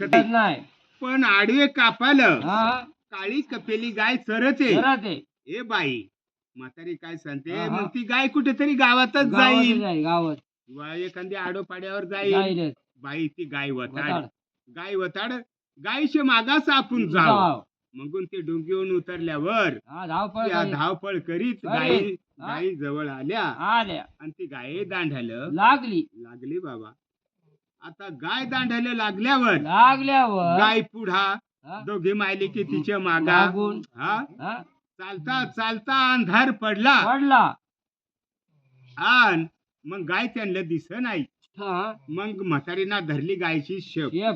नाही. पण आडवे कापालं. हा. काळी कपेली गाय चरते घरात आहे. ए बाई म्हातारी काय सांगते? हा. मग ती गाय कुठेतरी गावातच गावात जाईल. गावात. वा एखाद्या आडोपाड्यावर जाईल. जाईल बाई ती गाय वताड. वताड. गाय वताड गायच्या मागास आपण जाव. मग ते डोंगीवरून उतरल्यावर हा धावपळ त्या करीत. धावपळ करीत. गाई हा. गाई जवळ आल्या. आल्या. आणि ती गाय दांढालं लागली. लागली बाबा. आता गाय दांढायला लागल्यावर लागल्यावर गाय पुढा दोघे मायले की तिच्या मागा. हा? हा, चालता चालता अंधार पडला. पडला. आण मग गाय त्यांना दिस नाही. हा, मग म्हातारीना धरली गायची शेप. शेप.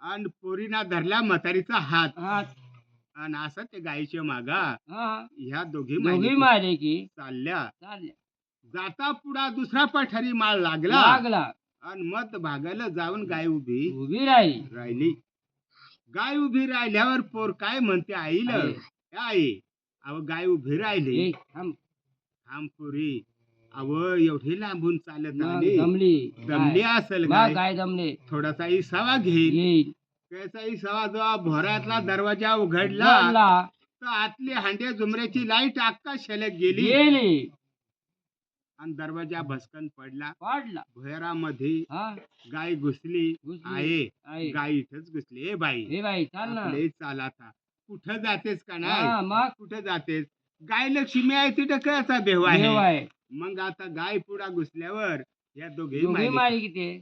आणि पोरीना धरला म्हातारीचा हात. आणि असं ते गायच्या मागा हा? ह्या दोघी दोघी मारले की चालल्या. चालल्या. जाता पुढा दुसरा पठारी माळ लागला. लागला. आणि मत भागायला जाऊन गाय उभी उभी राहिली. राहिली. गाय उभी राहिल्यावर पोर काय म्हणते आईला? आई. आई अव गाय उभी राहिली. ए, थांब. थांब पोरी. अव एवढी लांबून चालत मग आली. दमली दमली काय? असेल मग गाय. काय दमले थोडासा इसावा घेईल येईल. त्याचा इसावा जेव्हा भोरातला दरवाजा उघडला तर आतली हांड्या जुमऱ्याची लाइट शलक गेली. गेली. आणि दरवाजा भस्कन पडला. पाडला. भोयरामध्ये हा. गाय घुसली. घुसली. आहे. आहे. गाय इथंच घुसली. ए बाई. हे बाई चाल ना. आपले चाल आता कुठं जातेस का नाही? हा मग? कुठं जातेस? गाय लक्ष्मी आहे तिथं कसा भेव देव आहे. आहे. मग आता गाय पुढा घुसल्यावर या दोघे दोघी मायले मारी किती?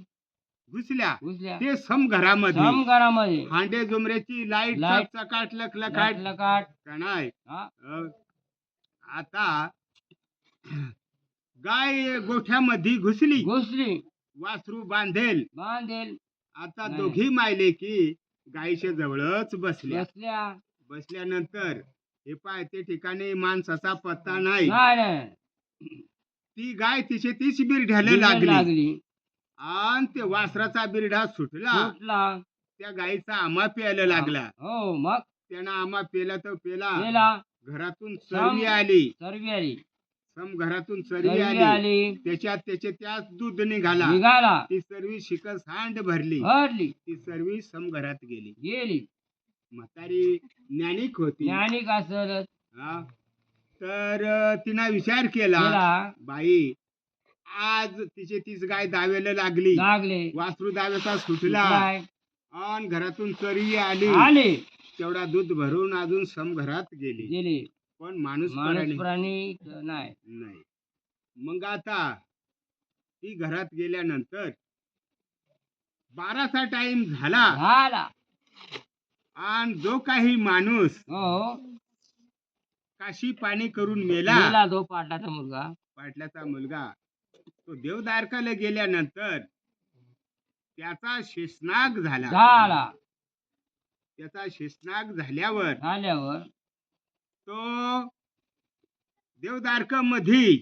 घुसल्या. घुसल्या. ते सम घरामध्ये सम घरामध्ये. हांडे जुमऱ्याची लाइट लाइट. चकाट लखलखाट. काटलं काट का नाही? हा. अ, आता गाय गोठ्यामध्ये घुसली. घुसली. वासरू बांधेल. बांधेल. आता नाही. दोघी मायले की गायीच्या जवळच बसल्या. बसल्या. बसल्यानंतर हे पाय ते ठिकाणी माणसाचा पत्ता नाही. नाही नाही. ती गाय तिचे तीच बिरढ्याला लागली. लागली. आणि ते वासराचा बिरढा सुटला. सुटला. त्या गायीचा आमा प्यायला लागला. हो मग? त्यानं आमा पेला तर पेला. गेला घरातून चरवी आली. सर्वी आली. सम घरातून सर्वी आली. आली. त्याच्यात त्याचे त्याच दूध निघाला. निघाला. ती सर्वी शिकस हांड भरली. भरली. ती सर्वी सम घरात गेली. गेली. म्हातारी ज्ञानिक होती. ज्ञानिक असत. हा. तर अं, तिनं विचार केला बाई आज तिचे तीच गाय दावेला लागली. लागले. वासरू दाव्याचा सुटला. काय? आणि घरातून चरवी आली. आले. तेवढा दूध भरून अजून सम घरात गेली. गेले. पण माणूस माणूस प्राणी प्राणी नाही. नाही. मग आता ती घरात गेल्यानंतर बाराचा टाइम झाला. झाला. आणि जो काही माणूस हो. काशी पाणी करून मेला. गेला तो पाटलाचा मुलगा. पाटल्याचा मुलगा. तो देवदारकाला गेल्यानंतर त्याचा शेषनाग झाला. झाला. त्याचा शेषनाग झाल्यावर झाल्यावर तो देवदारकमध्ये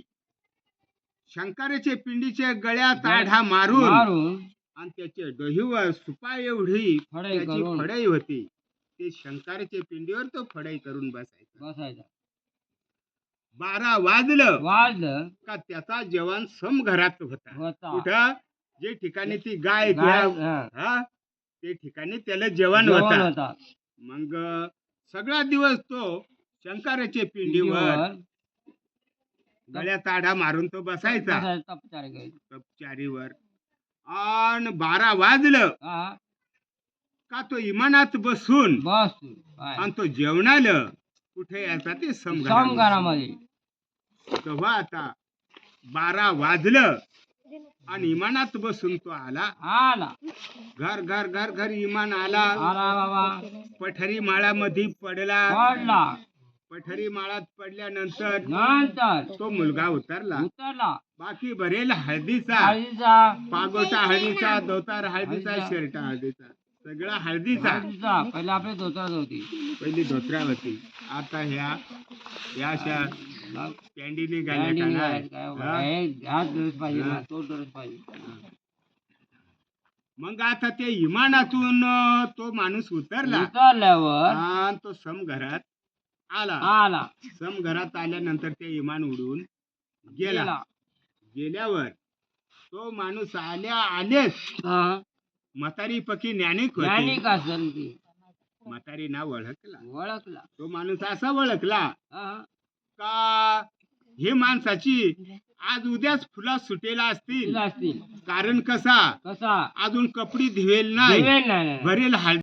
शंकराचे पिंडीचे गळ्यात आढा मारून मारून आणि त्याचे डोहीवर सुपा एवढी फडई त्याची करून फडई होती. ते शंकराच्या पिंडीवर तो फडई करून बसायचा. बसायचा. बारा वाजलं वाजलं. का त्याचा जवान सम घरात होता. होता. कुठं? जे ठिकाणी ती गाय गाय- त्या- हा, हा? ते ठिकाणी त्याला जेवण जेवण होता. होता. मग सगळा दिवस तो शंकराच्या पिंडीवर गळ्यात आढा मारून तो बसायचा. तपचार. तपचारीवर आणि बारा वाजलं हा, का तो इमानात बसून बस तू. काय? आणि तो जेवणाला कुठे यायचा ते समघरामध्ये. समघरामध्ये तेव्हा आता बारा वाजलं आणि इमानात बसून तो आला. आला. घर घर घर घर इमान आला. आला बाबा. पठारी माळामध्ये पडला. पडला. पठारी माळात पडल्यानंतर नंतर तो मुलगा उतरला. उतरला. बाकी भरेल हळदीचा. हळदीचा. पागोटा हळदीचा धोतार हळदीचा. शर्ट हळदीचा. सगळा हळदीचा. हळदीचा. पहिले आपले धोत्रात होती. पहिली धोत्रा होती आता ह्या या अशा मग कॅन्डी काय निघाल्या का नाही, नाही काय हाच ड्रेस पाहिजे. ना, तो ड्रेस पाहिजे. मग आता ते इमानातून तो माणूस उतरला. उतरल्यावर आणि तो सम घरात आला. आला. सम घरात आल्यानंतर ते इमान उडून गेला. गेला. गेल्यावर तो माणूस आल्या आलेच. हा, म्हातारी पकी ज्ञानिक ज्ञानी होती. का सण ती. म्हातारी ना ओळखला. ओळखला. तो माणूस असा ओळखला हा. का हे माणसाची आज उद्याच फुला सुटेला असतील. तिला असतील. कारण कसा? कसा? अजून कपडी धिवेल नाही. दिवेल नाही. भरेल हळदी